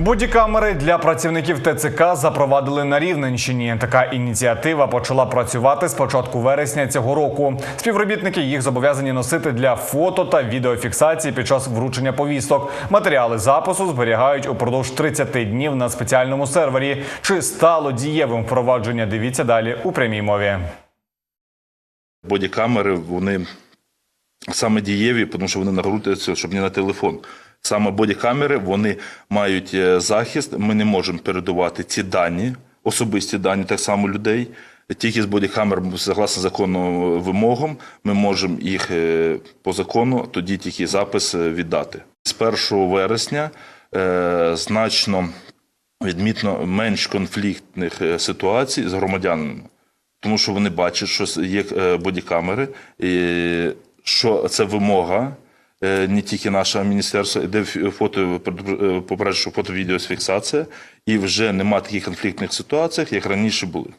Бодікамери для працівників ТЦК запровадили на Рівненщині. Така ініціатива почала працювати з початку вересня цього року. Співробітники їх зобов'язані носити для фото та відеофіксації під час вручення повісток. Матеріали запису зберігають упродовж 30 днів на спеціальному сервері. Чи стало дієвим впровадження? Дивіться далі у прямій мові. Бодікамери, вони саме дієві, тому що вони нагрутуються, щоб не на телефон. Саме бодікамери вони мають е, захист. Ми не можемо передавати ці дані, особисті дані, так само людей. Тільки з бодікамер, согласно закону вимогам, ми можемо їх е, по закону тоді тільки запис е, віддати. З 1 вересня значно відмітно менш конфліктних ситуацій з громадянами тому що вони бачать, що є бодікамери, і що це вимога. е, Не тільки нашого міністерства, де фото попереджу, попереджує, що фото-відеофіксація, і вже нема таких конфліктних ситуацій, як раніше були.